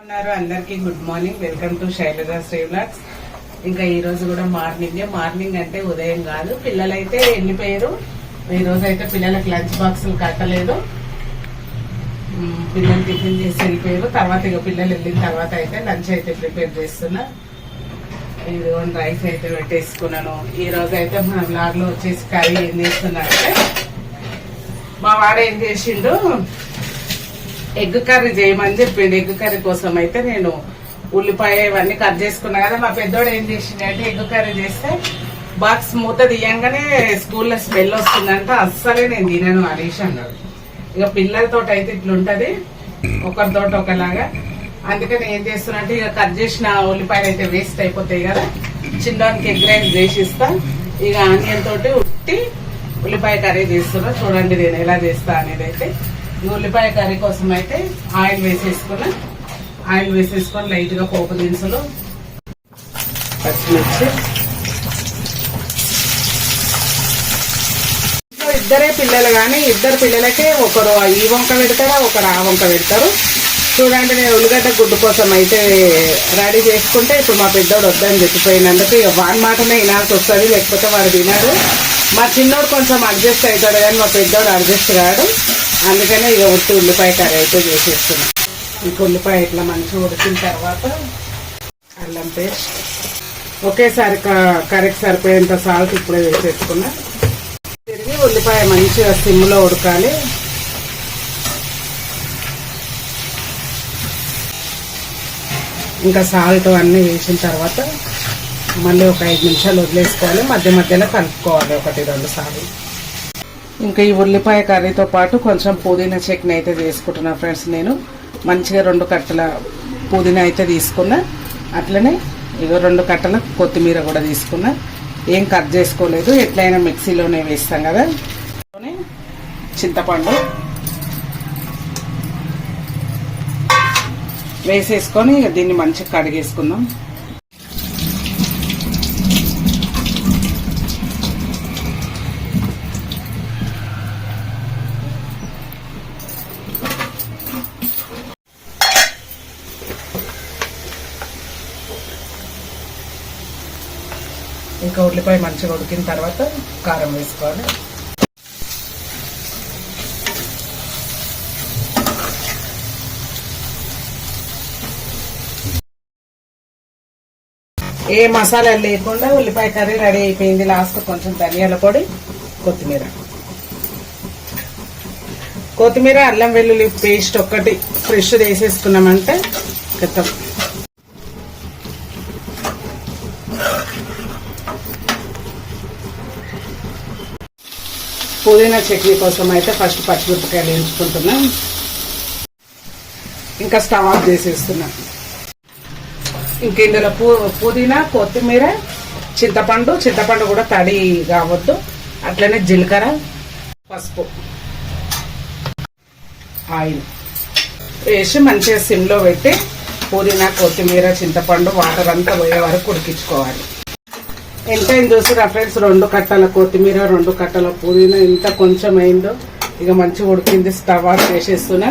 ఉన్నారు. అందరికి good morning welcome to Shailaja Sri vlogs ఇంకా ఈ రోజు కూడా మార్నింగ్ మార్నింగ్ అంటే ఉదయం కాదు. పిల్లలైతే వెళ్ళిపోయారు. ఈ రోజు అయితే పిల్లలకు లంచ్ బాక్సులు కట్టలేదు. పిల్లలు టిఫిన్ చేసి వెళ్ళిపోయారు. తర్వాత ఇక పిల్లలు వెళ్ళిన తర్వాత అయితే లంచ్ అయితే ప్రిపేర్ చేస్తున్నా. ఇదిగోండి రైస్ అయితే పెట్టేసుకున్నాను. ఈ రోజు అయితే మన బ్లాగ్లో వచ్చేసి కర్రీ ఏం చేస్తున్నారంటే మా వాడు ఏం చేసిండు? ఎగ్ కర్రీ చేయమని చెప్పిండు. ఎగ్ కర్రీ కోసం అయితే నేను ఉల్లిపాయ ఇవన్నీ కట్ చేసుకున్నా కదా మా పెద్దోడు ఏం చేసిండు అంటే ఎగ్ కర్రీ చేస్తే బాక్స్ మూత తీయంగానే స్కూల్లో స్మెల్ వస్తుందంట. అస్సలే నేను తినను అనేసి అన్నాడు. ఇక పిల్లలతో అయితే ఇట్లుంటది ఒకరితో ఒకలాగా. అందుకని ఏం చేస్తున్నట్టు ఇక కట్ చేసిన ఉల్లిపాయలు అయితే వేస్ట్ అయిపోతాయి కదా. చిన్నదానికి ఎగ్ రైస్ చేసిస్తా ఇక ఆనియన్ తోటి ఉట్టి ఉల్లిపాయ కర్రీ చేస్తున్నా. చూడండి నేను ఎలా చేస్తా అనేది అయితే. ఉల్లిపాయ కర్రీ కోసం అయితే ఆయిల్ వేసేసుకున్నా. ఆయిల్ వేసేసుకొని లైట్గా పోపు దినుసులు పచ్చిమిర్చి. ఇద్దరే పిల్లలు కానీ ఇద్దరు పిల్లలకే ఒకరు ఈ వంక పెడతారా ఒకరు ఆ వంక పెడతారు. చూడండి నేను ఉల్లిగడ్డ గుడ్డు కోసం అయితే రెడీ చేసుకుంటే ఇప్పుడు మా పెద్దోడు వద్దని చెప్పిపోయినందుకు ఇక వాని మాటనే వినాల్సి వస్తుంది లేకపోతే వాడు తినాడు మా చిన్నోడు కొంచెం అడ్జస్ట్ అవుతాడు కానీ మా పెద్దోడు అడ్జస్ట్ కాడు. అందుకనే ఇక ఉట్టి ఉల్లిపాయ కర్రీ అయితే చేసేస్తున్నాం. ఇంక ఉల్లిపాయ ఇట్లా మంచిగా ఉడికిన తర్వాత అల్లం పేస్ట్. ఒకేసారి క- కర్రీకి సరిపోయేంత సాల్ట్ ఇప్పుడే వేసేసుకున్నా. తిరిగి ఉల్లిపాయ మంచిగా సిమ్లో ఉడకాలి. ఇంకా సాల్ట్ అన్నీ వేసిన తర్వాత మళ్ళీ ఒక ఐదు నిమిషాలు వదిలేసుకోవాలి. మధ్య మధ్యలో కలుపుకోవాలి ఒకటి రెండు సార్లు. ఇంకా ఈ ఉల్లిపాయ కర్రీతో పాటు కొంచెం పుదీనా చట్నీ అయితే తీసుకుంటున్నా ఫ్రెండ్స్ నేను. మంచిగా రెండు కట్టల పుదీనా అయితే తీసుకున్నా. అట్లనే ఇక రెండు కట్టల కొత్తిమీర కూడా తీసుకున్నా. ఏం కట్ చేసుకోలేదు. ఎట్లయినా మిక్సీలోనే వేస్తాం కదా. చింతపండు వేసేసుకొని ఇక దీన్ని మంచిగా కడిగేసుకుందాం. ఇంకా ఉల్లిపాయ మంచిగా ఉడికిన తర్వాత కారం వేసుకోవాలి. ఏ మసాలా లేకుండా ఉల్లిపాయ కర్రీ రెడీ అయిపోయింది. లాస్ట్ కొంచెం ధనియాల పొడి కొత్తిమీర. కొత్తిమీర అల్లం వెల్లుల్లి పేస్ట్ ఒక్కటి ఫ్రెష్ వేసేసుకున్నామంటే క్రితం పుదీనా చట్నీ కోసం అయితే ఫస్ట్ పచ్చిమిరపకాయలు వేయించుకుంటున్నాం. ఇంకా స్టవ్ ఆఫ్ చేసేస్తున్నా. ఇంక ఇందులో పూ పుదీనా కొత్తిమీర చింతపండు చింతపండు కూడా తడి కావద్దు. అట్లనే జీలకర్ర పసుపు ఆయిల్ వేసి మంచిగా సిమ్లో పెట్టి పుదీనా కొత్తిమీర చింతపండు వాటర్ అంతా పోయే వరకు ఉడికించుకోవాలి. ఎంతైంది చూసారా ఫ్రెండ్స్ రెండు కట్టల కొత్తిమీర రెండు కట్టల పుదీనా ఇంత కొంచెం అయిందో. ఇక మంచిగా ఉడికింది స్టవ్ ఆఫ్ చేసేస్తున్నా.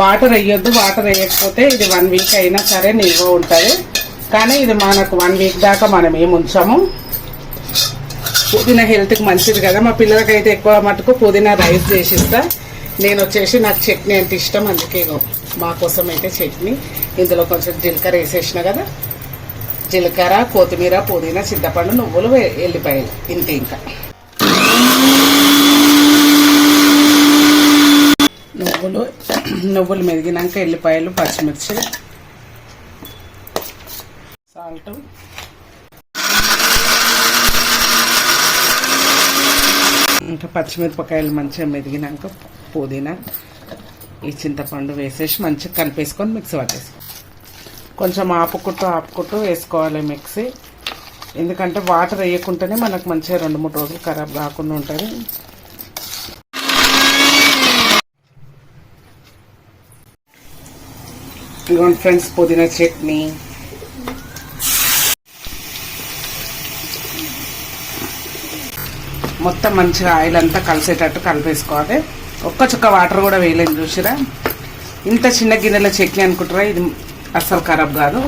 వాటర్ వేయొద్దు వాటర్ వేయకపోతే ఇది వన్ వీక్ అయినా సరే నిల్వ ఉంటుంది. కానీ ఇది మనకు వన్ వీక్ దాకా మనం ఏం ఉంచాము. పుదీనా హెల్త్కి మంచిది కదా. మా పిల్లలకైతే ఎక్కువ మటుకు పుదీనా రైస్ చేసిస్తా. నేను వచ్చేసి నాకు చట్నీ అంటే ఇష్టం అందుకే ఇగో. మా కోసం అయితే చట్నీ. ఇందులో కొంచెం జీలకర్ర వేసేసిన కదా. జీలకర్ర కొత్తిమీర పుదీనా చింతపండు నువ్వులు వే- ఎల్లిపాయలు. ఇంతే ఇంకా. నువ్వులు నువ్వులు మెదిగినాక ఎల్లిపాయలు పచ్చిమిర్చి సాల్ట్. ఇంకా పచ్చిమిరపకాయలు మంచిగా మెదిగినాక పుదీనా ఈ చింతపండు వేసేసి మంచిగా కలిపేసుకొని మిక్సీ పట్టేసుకో. కొంచెం ఆపుకుంటూ ఆపుకుంటూ వేసుకోవాలి మిక్సీ. ఎందుకంటే వాటర్ వేయకుంటేనే మనకు మంచిగా రెండు మూడు రోజులు ఖరాబ్ కాకుండా ఉంటుంది. ఇదిగోండి ఫ్రెండ్స్ పుదీనా చట్నీ. మొత్తం మంచిగా ఆయిల్ అంతా కలిసేటట్టు కలిపేసుకోవాలి. ఒక్క చుక్క వాటర్ కూడా వేయలేదు చూసిరా? ఇంత చిన్న గిన్నెల చట్నీ అనుకుంటారా ఇది అస్సలు ఖరాబ్ కాదు.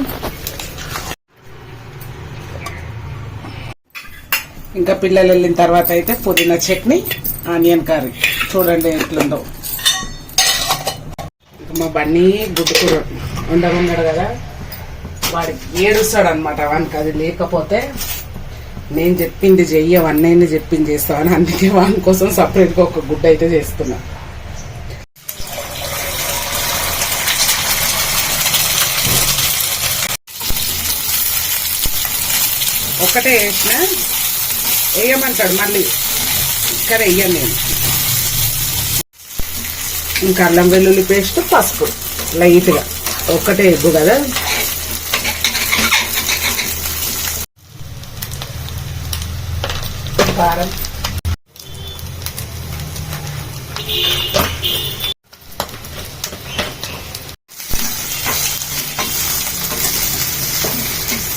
ఇంకా పిల్లలు వెళ్ళిన తర్వాత అయితే పుదీనా చట్నీ ఆనియన్ కర్రీ. చూడండి ఎట్లుందో. మా బన్నీ గుడ్డు కూర ఉండమన్నాడు కదా వాడికి ఏడుస్తాడు అనమాట వానికి అది లేకపోతే నేను చెప్పింది చెయ్యవు అన్నయ్యని చెప్పింది చేస్తావని అందుకే వాని కోసం సపరేట్గా ఒక గుడ్డ అయితే చేస్తున్నా. ఒకటే వేసిన వేయమంటాడు మళ్ళీ. ఇక్కడ వేయను నేను. ఇంకా అల్లం వెల్లుల్లి పేస్ట్ పసుపు లైట్గా. ఒక్కటే ఎగ్గు కదా? కారం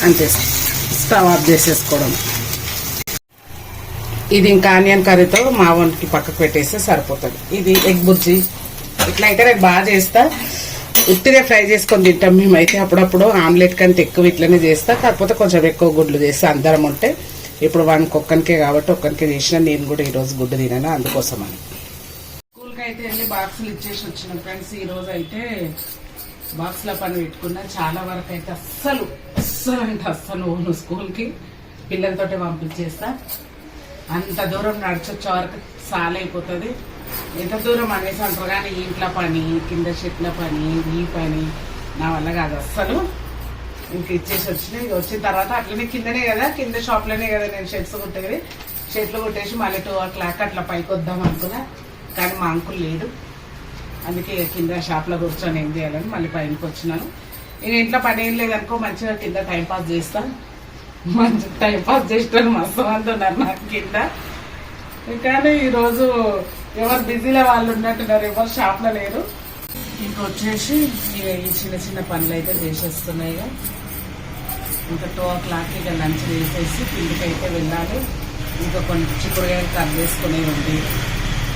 అంతే స్టవ్ ఆఫ్ చేసేసుకోవడం. ఇది ఇంకా ఆనియన్ కర్రీతో మా వంటికి పక్కకు పెట్టేస్తే సరిపోతుంది. ఇది ఎగ్ బుజ్జి ఇట్లా అయితే నేను బాగా చేస్తా. ఉత్తిగా ఫ్రై చేసుకొని తింటాం మేమైతే అప్పుడప్పుడు. ఆమ్లెట్ కంటే ఎక్కువ ఇట్లనే చేస్తా. కాకపోతే కొంచెం ఎక్కువ గుడ్లు చేస్తా. అందరం ఉంటే. ఇప్పుడు వానికి ఒక్కనికే కాబట్టి ఒక్కనికే చేసిన నేను కూడా ఈరోజు గుడ్డు తినాను అందుకోసం అని స్కూల్కి అయితే వెళ్ళి బాక్సులు ఇచ్చేసి వచ్చిన ఫ్రెండ్స్ ఈ రోజు అయితే బాక్స్ల పని పెట్టుకున్నా చాలా వరకు అయితే అస్సలు అస్సలు అంటే అస్సలు ఓను స్కూల్కి. పిల్లలతోటి పంపించేస్తా. అంత దూరం నడిచొచ్చే వరకు సాలైపోతుంది ఎంత దూరం అనేసి అంటారు కానీ ఇంట్లో పని కింద చెట్ల పని ఈ పని నా వల్ల కాదు అస్సలు. ఇంక ఇచ్చేసి వచ్చినాయి. ఇక వచ్చిన తర్వాత అట్లనే కిందనే కదా కింద షాప్లోనే కదా నేను షర్ట్స్ కుట్టేది. షర్ట్లు కొట్టేసి మళ్ళీ టూ ఓ క్లాక్ అట్లా పైకి వద్దాం అనుకున్నా. కానీ మా అంకుల్ లేడు. అందుకే కింద షాప్లో కూర్చొని ఏం చేయాలని మళ్ళీ పైనకి వచ్చినాను. నేను ఇంట్లో పని ఏం లేదనుకో మంచిగా కింద టైం పాస్ చేస్తాను మంచి టైం పాస్ చేస్తాను. మస్తు మంది ఉన్నారు నాకు కింద. కానీ ఈరోజు ఎవరు బిజీలో వాళ్ళు ఉన్నట్టున్నారు ఎవరు షాప్లో లేరు. ఇంకా వచ్చేసి ఇక ఈ చిన్న చిన్న పనులు అయితే చేసేస్తున్నాయి ఇక. ఇంకా టూ ఓ క్లాక్ ఇక లంచ్ చేసేసి ఇంటికైతే అయితే వెళ్ళాలి. ఇంకా కొన్ని చిక్కుడుగాయలు కట్ చేసుకునేవి ఉంది.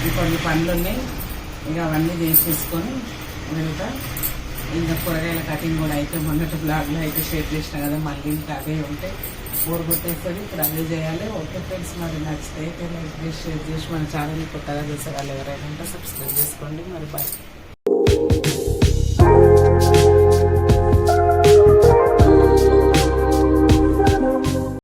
ఇంకొన్ని పనులు ఉన్నాయి ఇక అవన్నీ చేసేసుకొని వెళ్తా ఇంకా కూరగాయల కటింగ్ కూడా అయితే మొన్నటి బ్లాగ్లో అయితే షేర్ చేసిన కదా మళ్ళీ ఇంకా అదే ఉంటే బోర్ కొట్టేస్తుంది. ఇప్పుడు అదే చేయాలి. ఓకే ఫ్రెండ్స్ మరి నచ్చితే అయితే లైక్ చేసి షేర్ చేసి మన ఛానల్ కొత్తగా చేసే వాళ్ళు ఎవరైనా ఉంటే సబ్స్క్రైబ్ చేసుకోండి. మరి బాయ్